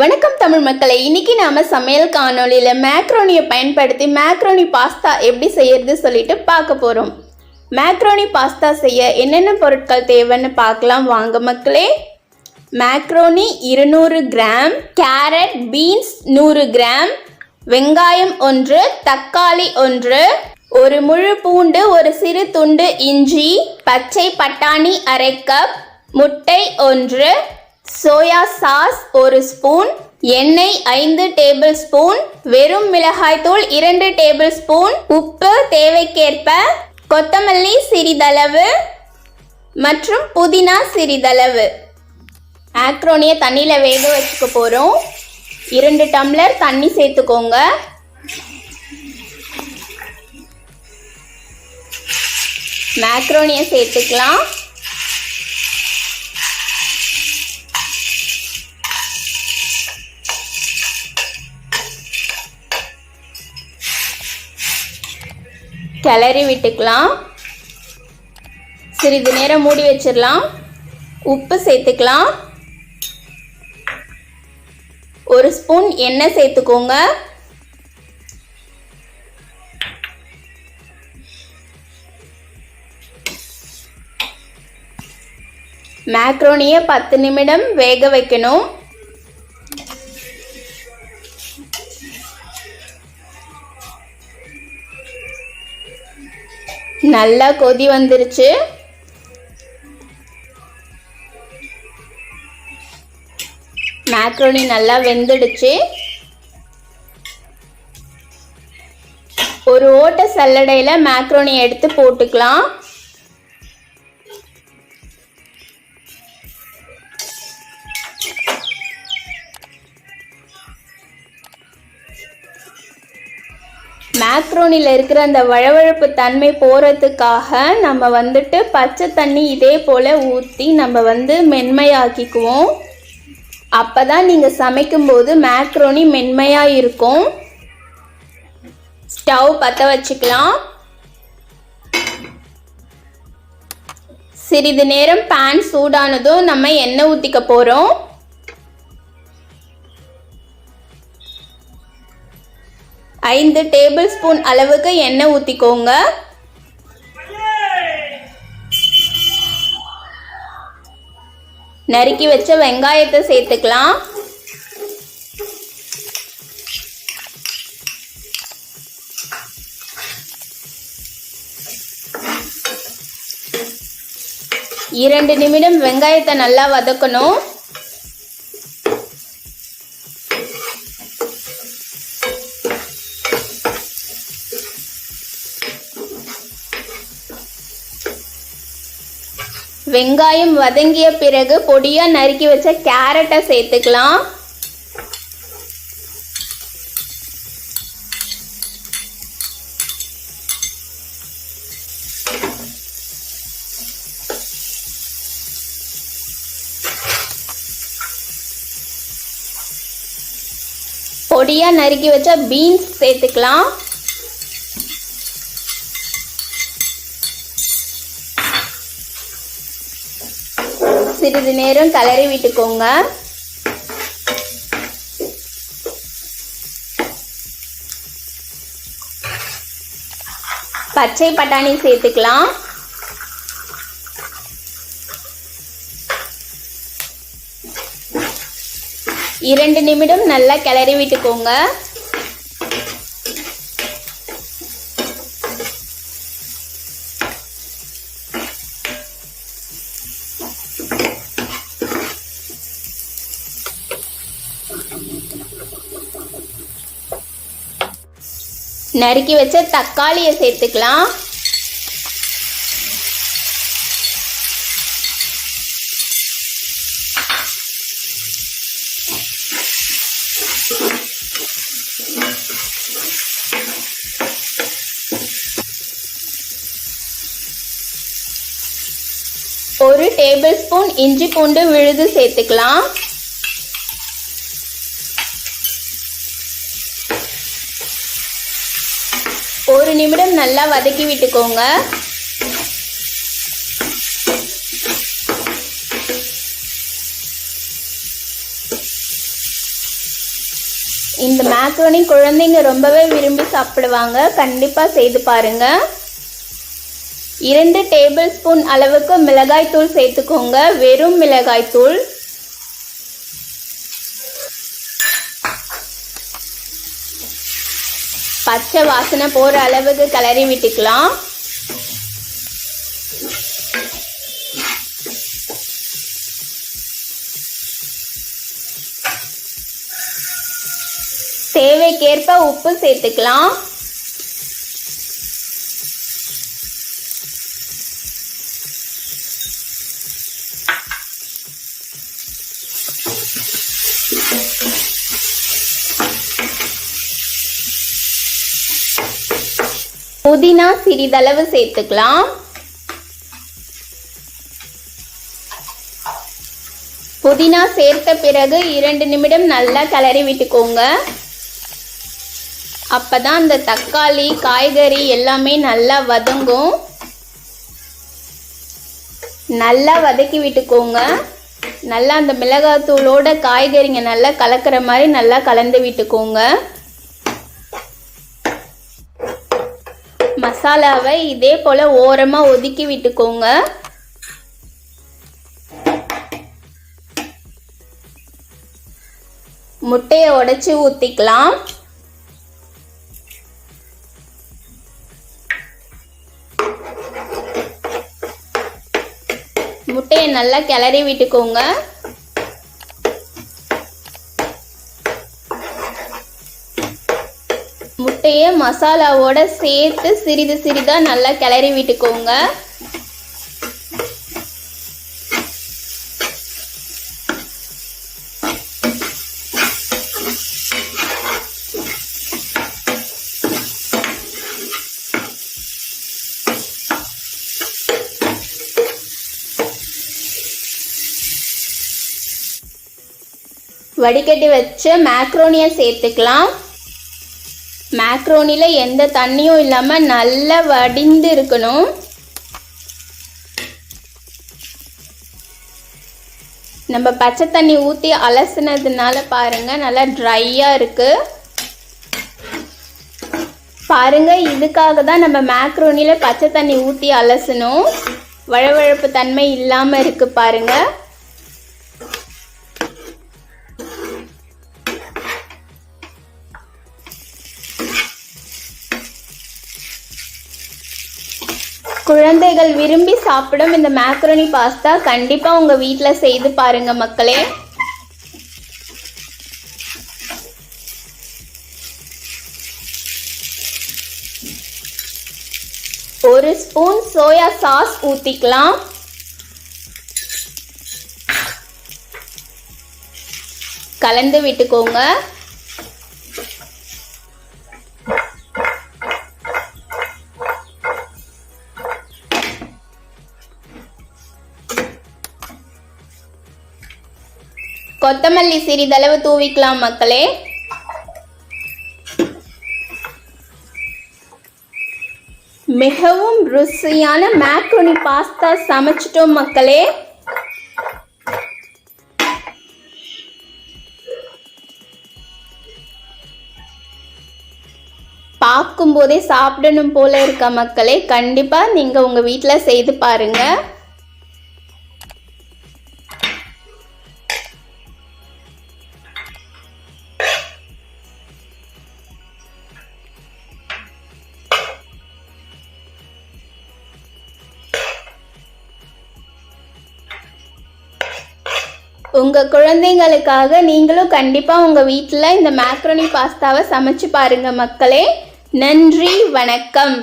வணக்கம் தமிழ் மக்களை. இன்னைக்கு நாம சமையல் காணொலியில் மேக்ரோனியை பயன்படுத்தி மேக்ரோனி பாஸ்தா எப்படி செய்யறது சொல்லிட்டு பார்க்க போகிறோம் மேக்ரோனி பாஸ்தா செய்ய என்னென்ன பொருட்கள் தேவைன்னு பார்க்கலாம். வாங்க மக்களே. மேக்ரோனி இருநூறு கிராம் கேரட் பீன்ஸ் நூறு கிராம் வெங்காயம் ஒன்று தக்காளி ஒன்று ஒரு முழு பூண்டு ஒரு சிறு துண்டு இஞ்சி பச்சை பட்டாணி அரை கப் முட்டை ஒன்று சோயா சாஸ் ஒரு ஸ்பூன் எண்ணெய் ஐந்து டேபிள் ஸ்பூன் வெறும் மிளகாய்த்தூள் இரண்டு டேபிள் ஸ்பூன் உப்பு தேவைக்கேற்ப கொத்தமல்லி சிறிதளவு மற்றும் புதினா சிறிதளவு. ஆக்ரோனியை தண்ணியில் வேக வச்சுக்க போகிறோம் இரண்டு டம்ளர் தண்ணி சேர்த்துக்கோங்க. மேக்ரோனியை சேர்த்துக்கலாம். கிளறி விட்டுக்கலாம். சிறிது நேரம் மூடி வச்சிடலாம். உப்பு சேர்த்துக்கலாம். ஒரு ஸ்பூன் எண்ணெய் சேர்த்துக்கோங்க. மேக்ரோனியை பத்து நிமிடம் வேக வைக்கணும். நல்லா கொதி வந்துருச்சு. மேக்ரோனி நல்லா வெந்துடுச்சு. ஒரு ஓட்ட சல்லடையில் மேக்ரோனி எடுத்து போட்டுக்கலாம். மேக்ரோனியில் இருக்கிற அந்த வழவழப்பு தன்மை போகிறதுக்காக நம்ம வந்துட்டு பச்சை தண்ணி இதே போல் ஊற்றி நம்ம வந்து மென்மையாக்கிக்குவோம். அப்போ தான் நீங்கள் சமைக்கும்போது மேக்ரோனி மென்மையாக இருக்கும். ஸ்டவ் பற்ற வச்சுக்கலாம். சிறிது நேரம் பேன் சூடானதும் நம்ம எண்ணெய் ஊற்றிக்க போகிறோம் ஐந்து டேபிள் ஸ்பூன் அளவுக்கு எண்ணெய் ஊற்றிக்கோங்க நறுக்கி வச்ச வெங்காயத்தை சேர்த்துக்கலாம். இரண்டு நிமிடம் வெங்காயத்தை நல்லா வதக்கணும். வெங்காயம் வதங்கிய பிறகு பொடியா நறுக்கி வச்ச கேரட்டை சேர்த்துக்கலாம். பொடியா நறுக்கி வச்ச பீன்ஸ் சேர்த்துக்கலாம். சிறிது நேரம் கலரி விட்டுக்கோங்க. பச்சை பட்டாணி சேர்த்துக்கலாம். இரண்டு நிமிடம் நல்லா கிளறி விட்டுக்கோங்க. நறுக்கி வச்ச தக்காளியை சேர்த்துக்கலாம். ஒரு டேபிள் ஸ்பூன் இஞ்சி பூண்டு விழுது சேர்த்துக்கலாம். ஒரு நிமிடம் நல்லா வதக்கி விட்டுக்கோங்க. இந்த மேக்ரோனி குழந்தைங்க ரொம்பவே விரும்பி சாப்பிடுவாங்க. கண்டிப்பாக செய்து பாருங்க. இரண்டு டேபிள் ஸ்பூன் அளவுக்கு மிளகாய் தூள் சேர்த்துக்கோங்க. வெறும் மிளகாய் தூள் பச்சை வாசனை போகிற அளவுக்கு கிளறி விட்டுக்கலாம். தேவைக்கேற்ப உப்பு சேர்த்துக்கலாம். புதினா சிறிதளவு சேர்த்துக்கலாம். புதினா சேர்த்த பிறகு இரண்டு நிமிடம் நல்லா கிளறி விட்டுக்கோங்க. அப்பதான் அந்த தக்காளி காய்கறி எல்லாமே நல்லா வதங்கும். நல்லா வதக்கி விட்டுக்கோங்க. நல்லா அந்த மிளகாத்தூளோட காய்கறிங்க நல்லா கலக்கிற மாதிரி நல்லா கலந்து விட்டுக்கோங்க. மசாலாவை இதே போல் ஓரமாக ஒதுக்கி விட்டுக்கோங்க. முட்டையை உடைச்சி ஊற்றிக்கலாம் முட்டையை நல்லா கிளறி விட்டுக்கோங்க. முட்டையை மசாலாவோட சேர்த்து சிறிது சிறிதாக நல்லா கிளறி விட்டுக்கோங்க. வடிகட்டி வச்ச மேக்ரோனியை சேர்த்துக்கலாம். மேக்ரோனியில் எந்த தண்ணியும் இல்லாமல் நல்லா வடிந்து இருக்கணும். நம்ம பச்சை தண்ணி ஊற்றி அலசினதுனால பாருங்கள் நல்லா ட்ரையாக இருக்குது பாருங்கள் இதுக்காக தான் நம்ம மேக்ரோனியில் பச்சை தண்ணி ஊற்றி அலசணும். வழவழப்பு தன்மை இல்லாமல் இருக்குது பாருங்கள் குழந்தைகள் விரும்பி சாப்பிடும் இந்த மேக்ரோனி பாஸ்தா கண்டிப்பாக உங்கள் வீட்டில் செய்து பாருங்க மக்களே. ஒரு ஸ்பூன் சோயா சாஸ் ஊற்றிக்கலாம் கலந்து விட்டுக்கோங்க. கொத்தமல்லி சிறிதளவு தூவிக்கலாம் மக்களே. மிகவும் ருசியான மேக்ரோனி பாஸ்தா சமைச்சிட்டோம் மக்களே. பார்க்கும்போதே சாப்பிடணும் போல இருக்க மக்களே. கண்டிப்பாக நீங்கள் உங்கள் வீட்டில் செய்து பாருங்கள் உங்கள் குழந்தைங்களுக்காக நீங்களும் கண்டிப்பாக உங்கள் வீட்டில் இந்த மேக்ரோனி பாஸ்தாவை சமைச்சு பாருங்கள் மக்களே. நன்றி வணக்கம்.